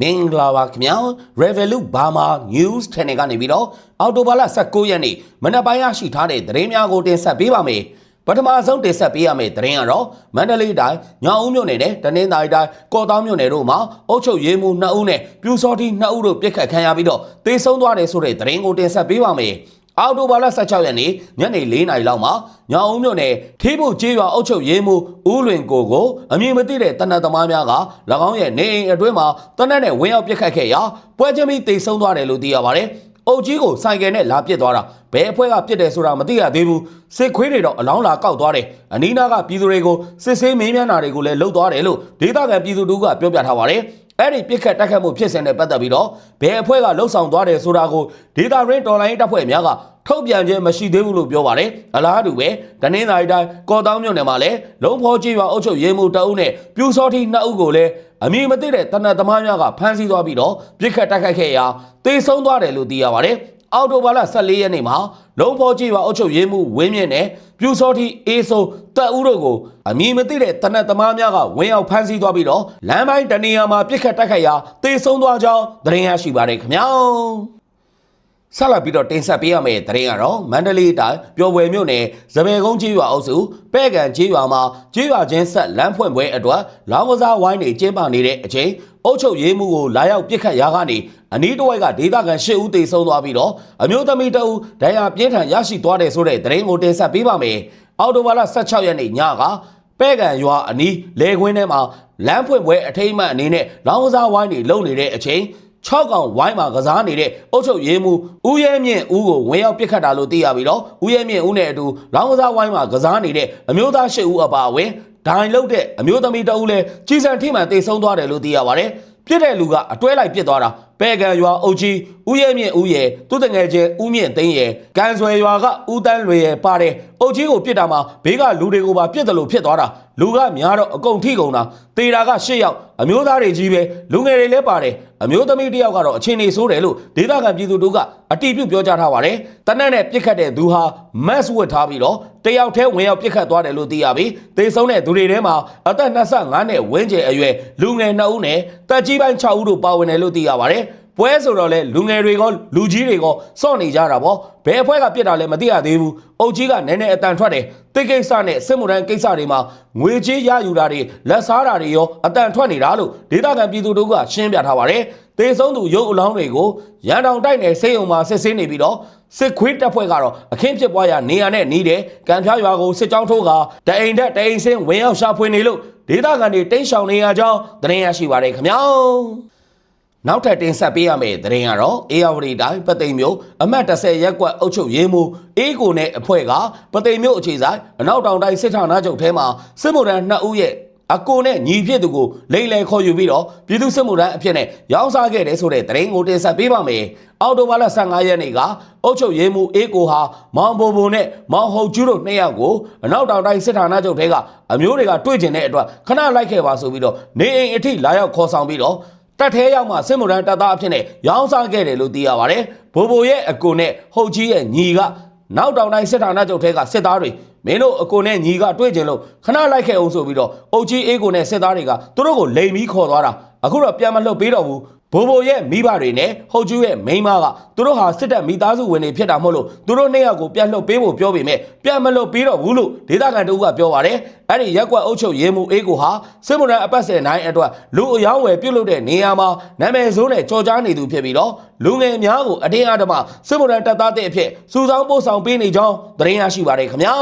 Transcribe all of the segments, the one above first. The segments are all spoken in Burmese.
မင်္ဂလာပါခင်ဗျာ Revolut Burma News Channel ကနေပြီးတော့အော်တိုဘာလ19ရက်နေ့မနက်ပိုင်းရရှိထားတဲ့သတင်းများကိုတင်ဆက်ပေးပါမယ်ပထမဆုံးတင်ဆက်ပေးရမယ့်သတင်းကတော့မန္တလေးတိုင်းညောင်ဦးမြို့နယ်နဲ့တနင်္သာရီတိုင်းကော့တောင်းမြို့နယ်တို့မှာအုပ်ချုပ်ရေးမှူး2ဦးနဲ့ပြူစောတိ2ဦးတို့ပြစ်ခတ်ခံရပြီးတော့တေဆုံးသွားတယ်ဆိုတဲ့သတင်းကိုတင်ဆက်ပေးပါမယ် အော်တိုဘာလ16ရက်နေ့ညနေ4နာရီလောက်မှာညောင်ဦးမြို့နယ်ထေးဖို့ကျေးရွာအုပ်ချုပ်ရေးမှူးဦးလွင်ကိုကိုအမည်မသိတဲ့တနတ်သမားများက၎င်းရဲ့နေအိမ်အတွင်းမှာတနတ်နဲ့ဝင်ရောက်ပစ်ခတ်ခဲ့ရာပွဲချင်းပြီးတေဆုံးသွားတယ်လို့သိရပါတယ်။အုပ်ကြီးကိုဆိုင်ကယ်နဲ့လာပစ်သွားတာဘယ်အဖွဲ့ကပစ်တယ်ဆိုတာမသိရသေးဘူး။စစ်ခွေးတွေတော့အလောင်းလာကောက်သွားတယ်။အနီးနားကပြည်သူတွေကိုစစ်ဆေးမင်းမြန်းတာတွေကိုလည်းလှုပ်သွားတယ်လို့ဒေသခံပြည်သူတို့ကပြောပြထားပါတယ်။အဲ့ဒီပြစ်ခတ်တက်ခတ်မှုဖြစ်စဉ်နဲ့ပတ်သက်ပြီးတော့ဘယ်အဖွဲ့ကလှုပ်ဆောင်သွားတယ်ဆိုတာကိုဒေတာရင်းတော်လိုင်းတပ်ဖွဲ့များက ထုတ်ပြန်ခြင်းမရှိသေးဘူးလို့ပြောပါတယ်အလားတူပဲတနင်္သာရီတိုင်းကော်တောင်းမြို့နယ်မှာလည်းလုံဖောကြီးရွာအုပ်ချုပ်ရေးမှူးတအုပ်နဲ့ပြူစောတိနှစ်ဦးကိုလည်းအမည်မသိတဲ့တနတ်သမားများကဖမ်းဆီးသွားပြီးတော့ပြစ်ခတ်တက်ခတ်ခဲ့ရာတေဆုံးသွားတယ်လို့သိရပါတယ်အော်တိုဘာလ14ရက်နေ့မှာလုံဖောကြီးရွာအုပ်ချုပ်ရေးမှူးဝင်းမြင့်နဲ့ပြူစောတိအေးဆုံးတပ်ဦးတို့ကိုအမည်မသိတဲ့တနတ်သမားများကဝင်းအောင်ဖမ်းဆီးသွားပြီးတော့လမ်းပိုင်းတနေရာမှာပြစ်ခတ်တက်ခတ်ရာတေဆုံးသွားကြောင်းသတင်းရရှိပါတယ်ခင်ဗျာ ဆက်လက်ပြီးတော့တင်ဆက်ပေးရမယ့်သတင်းကတော့မန္တလေးတိုင်းပျော်ပွဲမြို့နယ်ဇပယ်ကုန်းကျေးရွာအုပ်စုပဲ့ကန်ကျေးရွာမှာကျေးရွာချင်းဆက်လမ်းဖွင့်ပွဲအတွက်လောင်းကစားဝိုင်းတွေကျင်းပနေတဲ့အချိန်အုပ်ချုပ်ရေးမှုကိုလာရောက်ပြစ်ခတ်ရာကနေအနီးတစ်ဝိုက်ကဒေသခံ၈ဦးသေဆုံးသွားပြီးတော့အမျိုးသမီးတဦးဒဏ်ရာပြင်းထန်ရရှိသွားတယ်ဆိုတဲ့သတင်းကိုတင်ဆက်ပေးပါမယ်။အော်တိုဘာလ16ရက်နေ့ညကပဲ့ကန်ရွာအနီးလေခွင်းထဲမှာလမ်းဖွင့်ပွဲအထိမ်းအမှတ်အနေနဲ့လောင်းကစားဝိုင်းတွေလုပ်နေတဲ့အချိန် 6កောင်ဝိုင်းမှာကစားနေတဲ့အုတ်ချုပ်ရေးမှုဦးရဲမြင့်ဦးကိုဝင်ရောက်ပစ်ခတ်တာလို့သိရပြီးတော့ဦးရဲမြင့်ဦးနဲ့အတူလောင်းကစားဝိုင်းမှာကစားနေတဲ့အမျိုးသား၈ဦးအပါအဝင်ဒိုင်လုတ်တဲ့အမျိုးသမီးတဦးလည်းကြီးစံထိမှန်တေဆုံးသွားတယ်လို့သိရပါတယ်ပြစ်တဲ့လူကအတွဲလိုက်ပြစ်သွားတာ ပဲကံရွာအုပ်ကြီးဦးရဲမြင့်ဦးရဲ့သူတငယ်ချင်းဦးမြင့်သိန်းရဲ့ကန်ဆွဲရွာကဦးတန်းလွေရဲ့ပါတယ်အုပ်ကြီးကိုပြစ်တာမှာဘေးကလူတွေကိုပါပြစ်တယ်လို့ဖြစ်သွားတာလူကများတော့အကုန်ထိကုန်တာတေတာက၈ယောက်အမျိုးသားတွေကြီးပဲလူငယ်တွေလည်းပါတယ်အမျိုးသမီးတစ်ယောက်ကတော့အချင်းနေဆိုးတယ်လို့ဒေသခံပြည်သူတို့ကအတိပြုပြောကြားထားပါတယ်တနက်နဲ့ပြစ်ခတ်တဲ့သူဟာမတ်ဝတ်ထားပြီးတော့တယောက်တည်းဝင်ရောက်ပြစ်ခတ်သွားတယ်လို့သိရပြီးသေဆုံးတဲ့သူတွေထဲမှာအသက်25နှစ်ဝန်းကျင်အရွယ်လူငယ်2ဦးနဲ့တက်ကြီးပိုင်း6ဦးတို့ပါဝင်တယ်လို့သိရပါတယ် ပွဲဆိုတော့လေလူငယ်တွေကလူကြီးတွေကစော့နေကြတာပေါ့ဘယ်အဖွဲ့ကပြစ်တာလဲမသိရသေးဘူးအုတ်ကြီးကနည်းနည်းအတန်ထွက်တယ်တိတ်ကိစ္စနဲ့စစ်မှုထမ်းကိစ္စတွေမှာငွေကြေးရယူတာတွေလက်စားတာတွေရောအတန်ထွက်နေတာလို့ဒေသခံပြည်သူတို့ကရှင်းပြထားပါတယ်တေဆုံးသူရုပ်အလောင်းတွေကိုရန်တောင်တိုက်နယ်စေယုံမှာစစ်ဆေးနေပြီးတော့စစ်ခွေးတပ်ဖွဲ့ကတော့အခင်းဖြစ်ပွားရာနေရာနဲ့နီးတယ်ကံဖျားရွာကိုစစ်ကြောင်းထိုးကတအိမ်တက်တအိမ်စင်းဝင်ရောက်ရှာဖွေနေလို့ဒေသခံတွေတိန့်ရှောင်နေရကြောင်းသတင်းရရှိပါတယ်ခင်ဗျာ နောက်ထပ်တင်ဆက်ပေးရမယ့်သတင်းကတော့အေယာဝတီတိုင်းပသိမ်မြို့အမှတ်30ရက်ကွက်အုပ်ချုပ်ရေးမှူးအေးကိုနဲ့အဖွဲ့ကပသိမ်မြို့အခြေဆိုင်အနောက်တောင်တိုင်းစစ်ဌာနချုပ်ထဲမှာစစ်မှုထမ်း2ဦးရဲ့အကိုနဲ့ညီဖြစ်သူကိုလိမ့်လေခေါ်ယူပြီးတော့ပြည်သူစစ်မှုထမ်းအဖြစ်နဲ့ရောင်းစားခဲ့တယ်ဆိုတဲ့သတင်းကိုတင်ဆက်ပေးပါမယ်။အော်တိုဘာလ15ရက်နေ့ကအုပ်ချုပ်ရေးမှူးအေးကိုဟာမောင်ဘိုဘိုနဲ့မောင်ဟုတ်ကျူးတို့နှစ်ယောက်ကိုအနောက်တောင်တိုင်းစစ်ဌာနချုပ်ထဲကအမျိုးတွေကတွေ့ကျင်တဲ့အတွက်ခဏလိုက်ခဲ့ပါဆိုပြီးတော့နေအိမ်အထိလာရောက်ခေါ်ဆောင်ပြီးတော့ တက်သေးရောက်မှစစ်မှုထမ်းတပ်သားအဖြစ်နဲ့ရောင်းစားခဲ့တယ်လို့သိရပါတယ်။ဘိုဘိုရဲ့အကိုနဲ့ဟုတ်ကြီးရဲ့ညီကနောက်တောင်တိုင်းစစ်ဌာနချုပ်ထဲကစစ်သားတွေမင်းတို့အကိုနဲ့ညီကတွေ့ကြလို့ခဏလိုက်ခဲ့အောင်ဆိုပြီးတော့အုတ်ကြီးအေးကိုနဲ့စစ်သားတွေကသူတို့ကိုလိမ်ပြီးခေါ်သွားတာ အခုတော့ပြန်မလှုပ်ပေးတော့ဘူးဘိုဘိုရဲ့မိဘတွေနဲ့ဟုတ်ကျူးရဲ့မိန်းမကသူတို့ဟာစစ်တပ်မိသားစုဝင်တွေဖြစ်တာမဟုတ်လို့သူတို့နှစ်ယောက်ကိုပြန်လှုပ်ပေးဖို့ပြောပေမဲ့ပြန်မလှုပ်ပေးတော့ဘူးလို့ဒေသခံတို့ကပြောပါတယ်အဲ့ဒီရက်ကွက်အုပ်ချုပ်ရေးမှုအေးကိုဟာစစ်မှုထမ်းအပတ်စဉ်တိုင်းအတွက်လူအယောင်းဝယ်ပြုတ်လုပ်တဲ့နေရာမှာနာမည်ဆိုးနဲ့ကြော်ကြားနေသူဖြစ်ပြီးတော့လူငယ်များကိုအတင်းအဓမ္မစစ်မှုထမ်းတပ်သားတဲ့အဖြစ်စူဆောင်းပို့ဆောင်ပေးနေကြောင်းသတင်းရရှိပါတယ်ခင်ဗျာ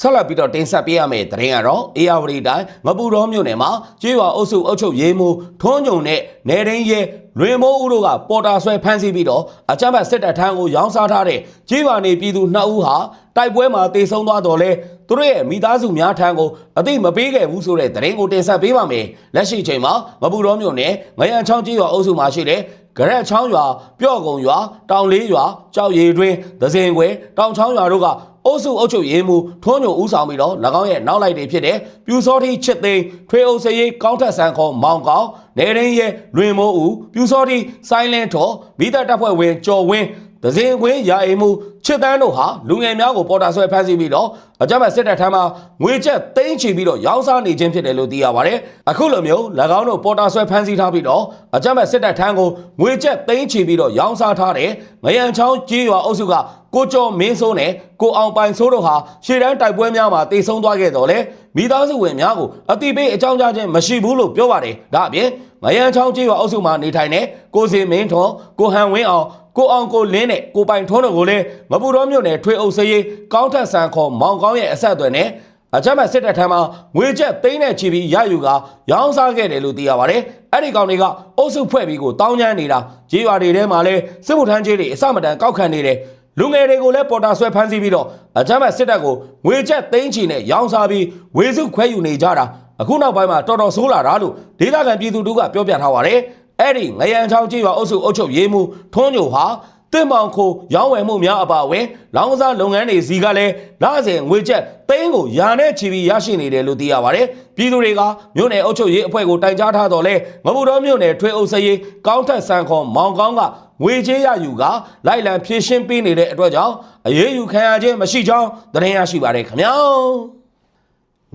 ဆက်လက်ပြီးတော့တင်ဆက်ပေးရမယ့်သတင်းကတော့အေယာဝတီတိုင်းငပူတော်မြို့နယ်မှာကျေးရွာအုပ်စုအုပ်ချုပ်ရေးမှူးထွန်းညုံနဲ့နေရင်းရဲလွင်မိုးဦးတို့ကပေါ်တာဆွဲဖမ်းဆီးပြီးတော့အကြမ်းဖက်စစ်တပ်ထမ်းကိုရောင်းစားထားတဲ့ကျေးရွာနေပြည်သူ2ဦးဟာတိုက်ပွဲမှာတေဆုံးသွားတော်လဲသူတို့ရဲ့မိသားစုများထံကိုအသိမပေးခဲ့ဘူးဆိုတဲ့သတင်းကိုတင်ဆက်ပေးပါမယ်လက်ရှိချိန်မှာငပူတော်မြို့နယ်ငရန်ချောင်းကျေးရွာအုပ်စုမှာရှိတဲ့ဂရက်ချောင်းရွာ ပြော့ကုံရွာတောင်လေးရွာကြောက်ရည်တွင်ဒဇင်ခွဲတောင်ချောင်းရွာတို့က အုပ်စုအုပ်ချုပ်ရေးမှူးထွန်းညိုဦးဆောင်ပြီးတော့၎င်းရဲ့နောက်လိုက်တွေဖြစ်တဲ့ပြူစောတိချစ်သိန်းထွေအုပ်စရေးကောင်းထက်ဆန်ခေါ်မောင်ကောင်နေရင်းရဲ့လွင်မိုးဦးပြူစောတိဆိုင်းလင်းထော်မိသက်တပ်ဖွဲ့ဝင်ကျော်ဝင်း ဒဒဇင်ကွင်းရာအိမ်မှုချစ်တန်းတို့ဟာလူငယ်များကိုပေါ်တာဆွဲဖမ်းဆီးပြီးတော့အကြမ်းဖက်စစ်တပ်ထမ်းမှာငွေကျပ်သိန်းချီပြီးတော့ရောင်းစားနေခြင်းဖြစ်တယ်လို့သိရပါတယ်အခုလိုမျိုး၎င်းတို့ပေါ်တာဆွဲဖမ်းဆီးထားပြီးတော့အကြမ်းဖက်စစ်တပ်ထမ်းကိုငွေကျပ်သိန်းချီပြီးတော့ရောင်းစားထားတဲ့ငရန်ချောင်းကြီးရွာအုပ်စုကကိုကျော်မင်းစိုးနဲ့ကိုအောင်ပိုင်စိုးတို့ဟာရှေ့တန်းတိုက်ပွဲများမှာတေဆုံးသွားခဲ့တော့လေမိသားစုဝင်များကိုအတိပေးအကြောင်းကြားခြင်းမရှိဘူးလို့ပြောပါတယ်ဒါအပြင်ငရန်ချောင်းကြီးရွာအုပ်စုမှာနေထိုင်တဲ့ကိုစင်မင်းထွန်းကိုဟန်ဝင်းအောင် ကိုအောင်ကိုလင်းနဲ့ကိုပိုင်ထွန်းတို့ကိုလည်းမပူတော်မြို့နယ်ထွေအုပ်စရေးကောင်းထက်ဆန်ခေါ်မောင်ကောင်းရဲ့အဆက်အသွယ်နဲ့အကြမ်းဖက်စစ်တပ်ထမ်းမှာငွေကျပ်သိန်းနဲ့ချီပြီးရယူကရောင်းစားခဲ့တယ်လို့သိရပါတယ်။အဲ့ဒီကောင်တွေကအုပ်စုဖွဲ့ပြီးကိုတောင်းကျမ်းနေတာကြေးရွာတွေထဲမှာလည်းစစ်မှုထမ်းကြေးတွေအစမတန်ကောက်ခံနေတယ်။လူငယ်တွေကိုလည်းပေါ်တာဆွဲဖမ်းဆီးပြီးတော့အကြမ်းဖက်စစ်တပ်ကိုငွေကျပ်သိန်းချီနဲ့ရောင်းစားပြီးဝေစုခွဲယူနေကြတာအခုနောက်ပိုင်းမှာတော်တော်ဆိုးလာတာလို့ဒေသခံပြည်သူတို့ကပြောပြထားပါတယ်။ အဲ့ဒီငရန်ချောင်းကြေးရွာအုပ်စုအုပ်ချုပ်ရေးမှူးထွန်းညိုဟာတင်မောင်ခိုရောင်းဝယ်မှုများအပါအဝင်လောင်းကစားလုပ်ငန်းတွေစီကလည်းလစဉ်ငွေကျပ်သိန်းကိုယာနဲ့ချီပြီးရရှိနေတယ်လို့သိရပါတယ်။ပြည်သူတွေကမြို့နယ်အုပ်ချုပ်ရေးအဖွဲ့ကိုတိုင်ကြားထားတော့လဲငပူတော်မြို့နယ်ထွေအုပ်စရေးကောင်းထက်ဆန်ခွန်မောင်ကောင်းကငွေချေးရယူကလိုက်လံဖြည့်ရှင်းပေးနေတဲ့အတွက်ကြောင့်အရေးယူခံရခြင်းမရှိကြောင်းသတင်းရရှိပါတယ်ခင်ဗျာ။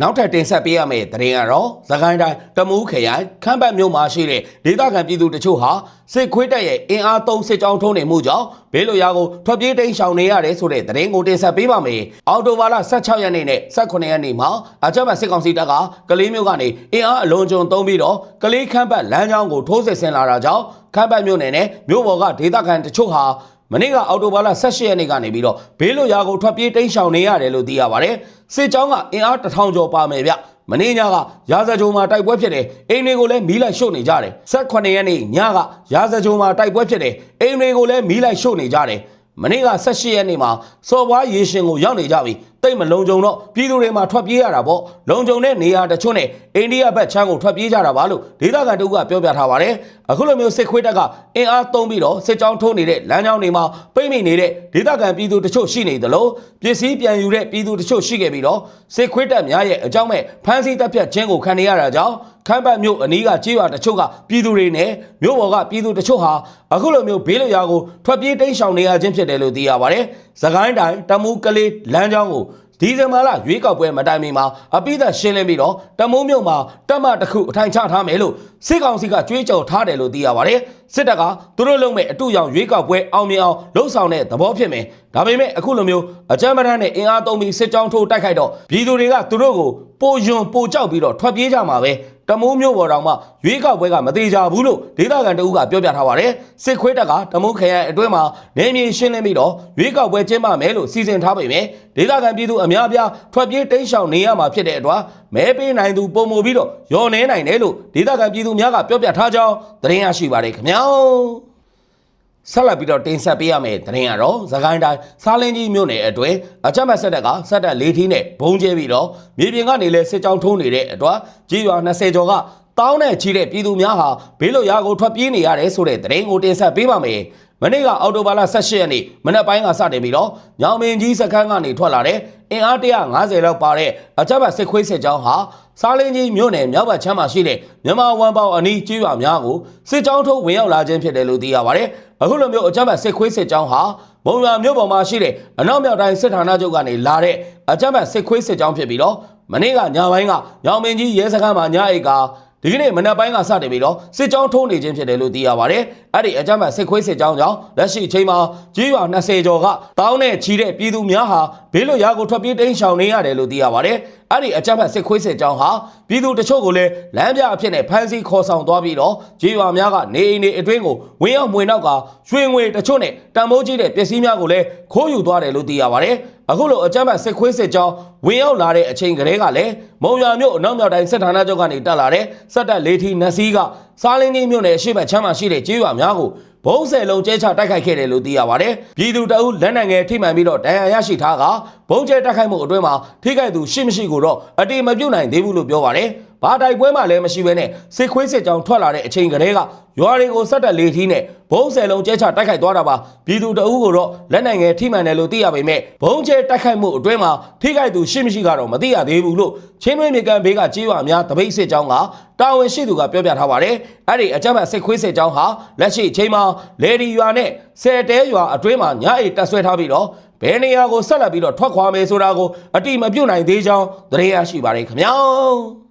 နောက်ထပ်တင်ဆက်ပေးရမယ့်သတင်းကတော့သခိုင်းတိုင်းတမူးခရိုင်ခမ်းပတ်မြို့မှာရှိတဲ့ဒေသခံပြည်သူတချို့ဟာစစ်ခွေးတပ်ရဲ့အင်အားသုံးစစ်ကြောင်းထုံးနေမှုကြောင့်ဘေးလိုရာကိုထွက်ပြေးတိမ်းရှောင်နေရတယ်ဆိုတဲ့သတင်းကိုတင်ဆက်ပေးပါမယ်။အော်တိုဘာလ16ရက်နေ့နဲ့18ရက်နေ့မှာအကြမ်းဖက်စစ်ကောင်စီတပ်ကကလေးမျိုးကနေအင်အားအလွန်ကျွံသုံးပြီးတော့ကလေးခမ်းပတ်လမ်းကြောင်းကိုထိုးစစ်ဆင်လာတာကြောင့်ခမ်းပတ်မြို့နယ်နဲ့မြို့ပေါ်ကဒေသခံတချို့ဟာ မနေ့ကအော်တိုဘာလ18ရက်နေ့ကနေပြီးတော့ဘေးလိုရာကိုထွက်ပြေးတိမ်းရှောင်နေရတယ်လို့သိရပါတယ်။စစ်ကြောင်းကအင်အားတစ်ထောင်ကျော်ပါမယ်ဗျ။မနေ့ညကရာဇကြုံမှာတိုက်ပွဲဖြစ်တယ်။အိမ်တွေကိုလည်းမီးလိုက်ရှို့နေကြတယ်။18ရက်နေ့ညကရာဇကြုံမှာတိုက်ပွဲဖြစ်တယ်။အိမ်တွေကိုလည်းမီးလိုက်ရှို့နေကြတယ်။မနေ့က18ရက်နေ့မှာစော်ဘွားရေရှင်ကိုရောက်နေကြပြီ တိတ်မလုံခြုံတော့ပြည်သူတွေမှာထွက်ပြေးရတာပေါ့လုံခြုံတဲ့နေရာတချို့နဲ့အိန္ဒိယဘက်ချမ်းကိုထွက်ပြေးကြတာပါလို့ဒေသခံတို့ကပြောပြထားပါတယ်အခုလိုမျိုးစစ်ခွေးတပ်ကအင်အားသုံးပြီးတော့စစ်ကြောင်းထိုးနေတဲ့လမ်းကြောင်းတွေမှာပိတ်မိနေတဲ့ဒေသခံပြည်သူတချို့ရှိနေသလိုပစ္စည်းပြန်ယူတဲ့ပြည်သူတချို့ရှိခဲ့ပြီးတော့စစ်ခွေးတပ်များရဲ့အကြောင်းမဲ့ဖမ်းဆီးတပ်ဖြတ်ခြင်းကိုခံနေရတာကြောင့်ခမ်းပတ်မြို့အနီးကကြေးရွာတချို့ကပြည်သူတွေနဲ့မြို့ပေါ်ကပြည်သူတချို့ဟာအခုလိုမျိုးဘေးလွရာကိုထွက်ပြေးတိမ်းရှောင်နေရခြင်းဖြစ်တယ်လို့သိရပါတယ်။သခိုင်းတိုင်းတမူးကလေးလမ်းကြောင်းကိုဒီဇင်ဘာလရွေးကောက်ပွဲမတိုင်မီမှာအပိသက်ရှင်းလင်းပြီးတော့တမုံမြို့မှာတက်မတစ်ခုအထိုင်ချထားမယ်လို့စစ်ကောင်စီကကြွေးကြော်ထားတယ်လို့သိရပါတယ်စစ်တပ်ကသူတို့လုံးမဲ့အတူရောင်ရွေးကောက်ပွဲအောင်မြင်အောင်လှုံ့ဆော်တဲ့သဘောဖြစ်မယ်ဒါပေမဲ့အခုလိုမျိုးအကြမ်းပတမ်းနဲ့အင်အားသုံးပြီးစစ်ကြောင်းထိုးတိုက်ခိုက်တော့ပြည်သူတွေကသူတို့ကိုပိုယွန်ပိုကြောက်ပြီးတော့ထွက်ပြေးကြမှာပဲ တမိုးမျိုးပေါ်တော်မှာရွေးကောက်ပွဲကမသေးကြဘူးလို့ဒေသခံတအုပ်ကပြောပြထားပါတယ်စစ်ခွေးတပ်ကတမိုးခရိုင်အတွင်းမှာနေမြေရှင်းလင်းပြီးတော့ရွေးကောက်ပွဲကျင်းပမယ်လို့စီစဉ်ထားပေမဲ့ဒေသခံပြည်သူအများအပြားထွက်ပြေးတိမ်းရှောင်နေရမှာဖြစ်တဲ့အတွက်မဲပေးနိုင်သူပုံမူပြီးတော့ရော်နေနိုင်တယ်လို့ဒေသခံပြည်သူများကပြောပြထားကြောင်းသတင်းရရှိပါတယ်ခင်ဗျာ ဆက်လက်ပြီးတော့တင်ဆက်ပေးရမယ့်သတင်းကတော့သခိုင်းတိုင်းစားလင်းကြီးမြို့နယ်အတွင်းအကြမ်းဖက်ဆက်တပ်ကဆက်တပ်လေးထီးနဲ့ဘုံကျဲပြီးတော့မြေပြင်ကနေလဲစစ်ကြောင်းထုံးနေတဲ့အတွက်ကြီးရွာ20ကျော်ကတောင်းနဲ့ချီတဲ့ပြည်သူများဟာဘေးလွတ်ရာကိုထွက်ပြေးနေရတယ်ဆိုတဲ့သတင်းကိုတင်ဆက်ပေးပါမယ်။ မနေ့ကအော်တိုဘာလ18ရက်နေ့မနက်ပိုင်းကစတင်ပြီးတော့ညောင်မင်းကြီးစခန်းကနေထွက်လာတဲ့အင်အား150လောက်ပါတဲ့အကြမ်းဖက်စစ်ခွေးစစ်ကြောင်းဟာစားလင်းကြီးမြို့နယ်မြောက်ဘက်ချမ်းမှာရှိတဲ့မြန်မာဝန်ပေါင်အနီးကျေးရွာများကိုစစ်ကြောင်းထုတ်ဝင်ရောက်လာခြင်းဖြစ်တယ်လို့သိရပါတယ်။အခုလိုမျိုးအကြမ်းဖက်စစ်ခွေးစစ်ကြောင်းဟာဘုံရွာမြို့ပေါ်မှာရှိတဲ့အနောက်မြောက်တိုင်းစစ်ဌာနချုပ်ကနေလာတဲ့အကြမ်းဖက်စစ်ခွေးစစ်ကြောင်းဖြစ်ပြီးတော့မနေ့ကညပိုင်းကညောင်မင်းကြီးရဲစခန်းမှာညအိတ်က ဒီကနေ့မနက်ပိုင်းကစတင်ပြီးတော့စစ်ကြောင်းထိုးနေခြင်းဖြစ်တယ်လို့သိရပါတယ်။အဲ့ဒီအကြမ်းဖက်စစ်ခွေးစစ်ကြောင်းကြောင့်လက်ရှိအချိန်မှာကြီးရွာ20ကျော်ကတောင်းနဲ့ချီတဲ့ပြည်သူများဟာဘေးလွတ်ရာကိုထွက်ပြေးတိမ်းရှောင်နေရတယ်လို့သိရပါတယ်။အဲ့ဒီအကြမ်းဖက်စစ်ခွေးစစ်ကြောင်းဟာပြည်သူတချို့ကိုလည်းလမ်းပြအဖြစ်နဲ့ဖမ်းဆီးခေါ်ဆောင်သွားပြီးတော့ကြီးရွာများကနေအိမ်တွေအတွင်းကိုဝင်ရောက်မှွေနောက်ကရွှေငွေတချို့နဲ့တံမိုးကြီးတဲ့ပစ္စည်းများကိုလည်းခိုးယူသွားတယ်လို့သိရပါတယ်။ အခုလိုအကြမ်းဖက်စစ်ခွေးစစ်ကြောင်းဝင်ရောက်လာတဲ့အချိန်ကလေးကလည်းမုံရွာမြို့အနောက်မြောက်တိုင်းစစ်ဌာနချုပ်ကနေတက်လာတဲ့စက်တပ်လေးထီနက်စီးကစားလင်းကြီးမြို့နယ်အရှိတ်ချမ်းမှာရှိတဲ့ကျေးရွာများကိုဘုံဆယ်လုံးကျဲချတိုက်ခိုက်ခဲ့တယ်လို့သိရပါတယ်။ပြည်သူတအုပ်လက်နက်ငယ်ထိမှန်ပြီးတော့ဒဏ်ရာရရှိထားကဘုံကျဲတိုက်ခိုက်မှုအတွင်းမှာထိခိုက်သူရှိမရှိကိုတော့အတိမပြုတ်နိုင်သေးဘူးလို့ပြောပါတယ်။ ဘာတိုက်ပွဲမှလည်းမရှိဘဲနဲ့စစ်ခွေးစစ်ကြောင်ထွက်လာတဲ့အချိန်ကလေးကရွာတွေကိုစက်တက်လေထီးနဲ့ဘုံဆယ်လုံးကျဲချတိုက်ခိုက်သွားတာပါပြည်သူတအုပ်ကတော့လက်နိုင်ငယ်ထိမှန်တယ်လို့သိရပေမဲ့ဘုံကျဲတိုက်ခိုက်မှုအတွင်းမှာထိခိုက်သူရှိမရှိကတော့မသိရသေးဘူးလို့ချင်းတွင်းမြေကန်ဘေးကကြေးရွာများတပိတ်စစ်ကြောင်းကတာဝန်ရှိသူကပြောပြထားပါတယ်အဲ့ဒီအကြမ်းဖက်စစ်ခွေးစစ်ကြောင်းဟာလက်ရှိအချိန်မှာလေဒီရွာနဲ့ဆယ်တဲရွာအတွင်းမှာညအိတ်တက်ဆွဲထားပြီးတော့ဘယ်နေရာကိုဆက်လက်ပြီးတော့ထွက်ခွာမယ်ဆိုတာကိုအတိမပြုတ်နိုင်သေးကြောင်းသတင်းရရှိပါတယ်ခင်ဗျာ